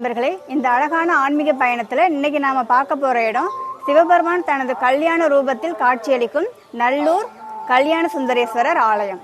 நண்பர்களே இந்த அழகான ஆன்மீக பயணத்துல இன்னைக்கு நாம பார்க்க போற இடம் சிவபெருமான் தனது கல்யாண ரூபத்தில் காட்சியளிக்கும் நல்லூர் கல்யாண சுந்தரேஸ்வரர் ஆலயம்.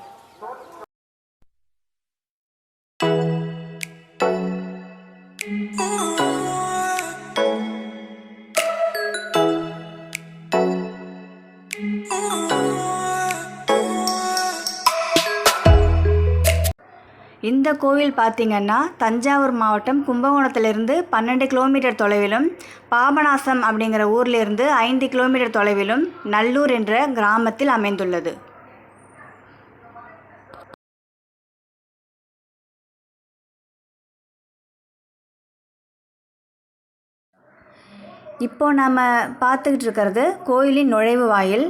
இந்த கோவில் பார்த்திங்கன்னா தஞ்சாவூர் மாவட்டம் கும்பகோணத்திலிருந்து பன்னெண்டு கிலோமீட்டர் தொலைவிலும் பாபநாசம் அப்படிங்கிற ஊர்லேருந்து ஐந்து கிலோமீட்டர் தொலைவிலும் நல்லூர் என்ற கிராமத்தில் அமைந்துள்ளது. இப்போ நம்ம பார்த்துக்கிட்டு இருக்கிறது கோயிலின் நுழைவு வாயில்.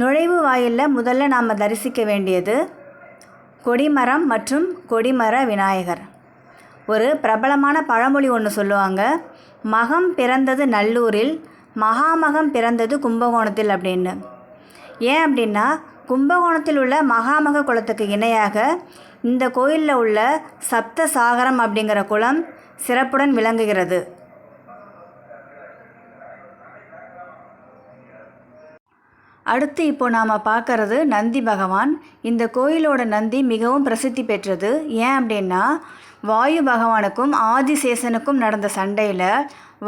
நுழைவு வாயிலில் முதல்ல நாம் தரிசிக்க வேண்டியது கொடிமரம் மற்றும் கொடிமர விநாயகர். ஒரு பிரபலமான பழமொழி ஒன்று சொல்லுவாங்க. மகம் பிறந்தது நல்லூரில் மகாமகம் பிறந்தது கும்பகோணத்தில் அப்படின்னு. ஏன் அப்படின்னா கும்பகோணத்தில் உள்ள மகாமக குளத்துக்கு இணையாக இந்த கோயிலில் உள்ள சப்த சாகரம் அப்படிங்கிற குளம் சிறப்புடன் விளங்குகிறது. அடுத்து இப்போ நாம் பார்க்கறது நந்தி பகவான். இந்த கோயிலோட நந்தி மிகவும் பிரசித்தி பெற்றது. ஏன் அப்படின்னா வாயு பகவானுக்கும் ஆதிசேஷனுக்கும் நடந்த சண்டையில்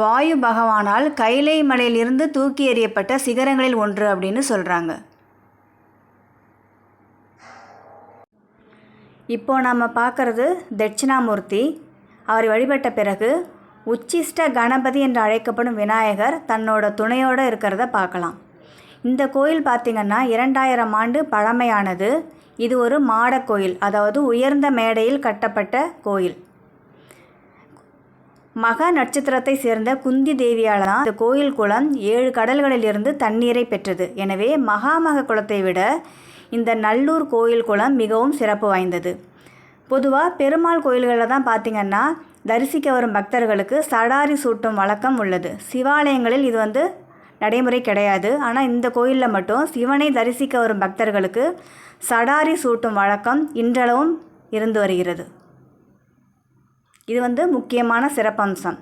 வாயு பகவானால் கைலை மலையிலிருந்து தூக்கி எறியப்பட்ட சிகரங்களில் ஒன்று அப்படின்னு சொல்கிறாங்க இப்போ நாம் பார்க்கறது தட்சிணாமூர்த்தி. அவர் வழிபட்ட பிறகு உச்சிஷ்ட கணபதி என்று அழைக்கப்படும் விநாயகர் தன்னோட துணையோடு இருக்கிறத பார்க்கலாம். இந்த கோயில் பார்த்திங்கன்னா இரண்டாயிரம் ஆண்டு பழமையானது. இது ஒரு மாடக் கோயில் அதாவது உயர்ந்த மேடையில் கட்டப்பட்ட கோயில். மக நட்சத்திரத்தை சேர்ந்த குந்தி தேவியால் தான் இந்த கோயில் குளம் ஏழு கடல்களிலிருந்து தண்ணீரை பெற்றது. எனவே மகாமக குளத்தை விட இந்த நல்லூர் கோயில் குளம் மிகவும் சிறப்பு வாய்ந்தது. பொதுவாக பெருமாள் கோயில்களில் தான் பார்த்திங்கன்னா தரிசிக்க வரும் பக்தர்களுக்கு சடாரி சூட்டும் வழக்கம் உள்ளது. சிவாலயங்களில் இது வந்து நடைமுறை கிடையாது. ஆனால் இந்த கோயிலில் மட்டும் சிவனை தரிசிக்க வரும் பக்தர்களுக்கு சடாரி சூட்டும் வழக்கம் இன்றளவும் இருந்து வருகிறது. இது வந்து முக்கியமான சிறப்பம்சம்.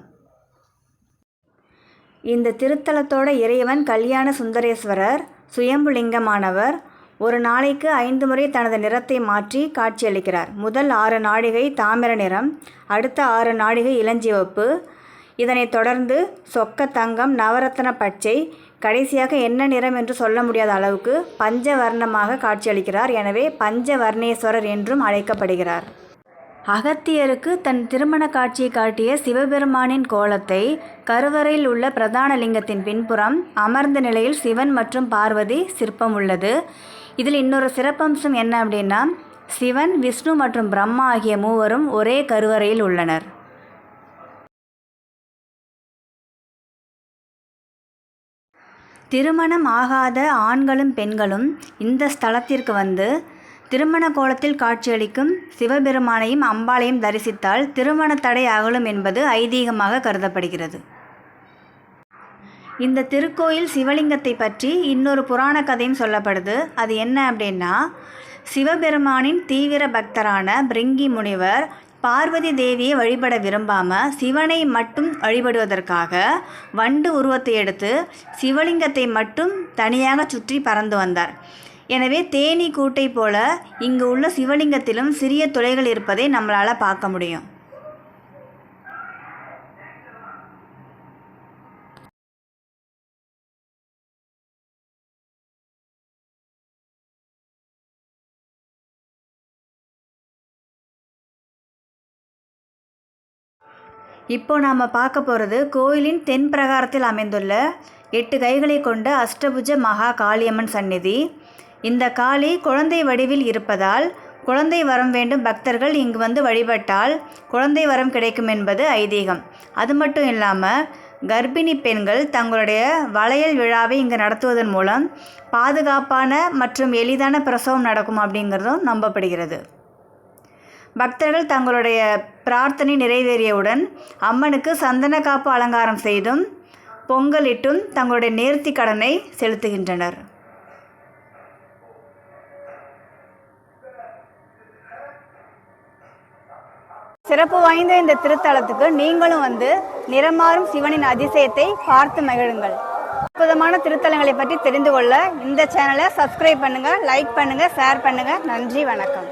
இந்த திருத்தலத்தோட இறைவன் கல்யாண சுந்தரேஸ்வரர் சுயம்புலிங்கமானவர் ஒரு நாளைக்கு ஐந்து முறை தனது நிறத்தை மாற்றி காட்சியளிக்கிறார். முதல் ஆறு நாழிகை தாமிர நிறம் அடுத்த ஆறு நாழிகை இளஞ்சிவப்பு இதனைத் தொடர்ந்து சொக்க தங்கம் நவரத்ன பச்சை கடைசியாக என்ன நிறம் என்று சொல்ல முடியாத அளவுக்கு பஞ்சவர்ணமாக காட்சியளிக்கிறார். எனவே பஞ்சவர்ணேஸ்வரர் என்றும் அழைக்கப்படுகிறார். அகத்தியருக்கு தன் திருமண காட்சியை காட்டிய சிவபெருமானின் கோலத்தை கருவறையில் உள்ள பிரதான லிங்கத்தின் பின்புறம் அமர்ந்த நிலையில் சிவன் மற்றும் பார்வதி சிற்பம் உள்ளது. இதில் இன்னொரு சிறப்பம்சம் என்ன அப்படின்னா சிவன் விஷ்ணு மற்றும் பிரம்மா ஆகிய மூவரும் ஒரே கருவறையில் உள்ளனர். திருமணம் ஆகாத ஆண்களும் பெண்களும் இந்த ஸ்தலத்திற்கு வந்து திருமண கோலத்தில் காட்சியளிக்கும் சிவபெருமானையும் அம்பாளையும் தரிசித்தால் திருமண தடை அகலும் என்பது ஐதீகமாக கருதப்படுகிறது. இந்த திருக்கோயில் சிவலிங்கத்தை பற்றி இன்னொரு புராண கதையும் சொல்லப்படுது. அது என்ன அப்படின்னா சிவபெருமானின் தீவிர பக்தரான பிரிங்கி முனிவர் பார்வதி தேவியை வழிபட விரும்பாமல் சிவனை மட்டும் வழிபடுவதற்காக வண்டு உருவத்தை எடுத்து சிவலிங்கத்தை மட்டும் தனியாக சுற்றி பறந்து வந்தார். எனவே தேனி கூட்டை போல இங்கு உள்ள சிவலிங்கத்திலும் சிறிய துளைகள் இருப்பதை நம்மளால் பார்க்க முடியும். இப்போ நாம் பார்க்க போகிறது கோயிலின் தென் பிரகாரத்தில் அமைந்துள்ள எட்டு கைகளை கொண்ட அஷ்டபுஜ மகா காளியம்மன் சந்நிதி. இந்த காளி குழந்தை வடிவில் இருப்பதால் குழந்தை வரம் வேண்டும் பக்தர்கள் இங்கு வந்து வழிபட்டால் குழந்தை வரம் கிடைக்கும் என்பது ஐதீகம். அது மட்டும் இல்லாமல் கர்ப்பிணி பெண்கள் தங்களுடைய வளையல் விழாவை இங்கு நடத்துவதன் மூலம் பாதுகாப்பான மற்றும் எளிதான பிரசவம் நடக்கும் அப்படிங்கிறதும் நம்பப்படுகிறது. பக்தர்கள் தங்களுடைய பிரார்த்தனை நிறைவேறியவுடன் அம்மனுக்கு சந்தன காப்பு அலங்காரம் செய்தும் பொங்கலிட்டும் தங்களுடைய நேர்த்தி கடனை செலுத்துகின்றனர். சிறப்பு வாய்ந்த இந்த திருத்தலத்துக்கு நீங்களும் வந்து நிறமாறும் சிவனின் அதிசயத்தை பார்த்து மகிழுங்கள். அற்புதமான திருத்தலங்களை பற்றி தெரிந்து கொள்ள இந்த சேனலை சப்ஸ்கிரைப் பண்ணுங்க லைக் பண்ணுங்க ஷேர் பண்ணுங்க. நன்றி வணக்கம்.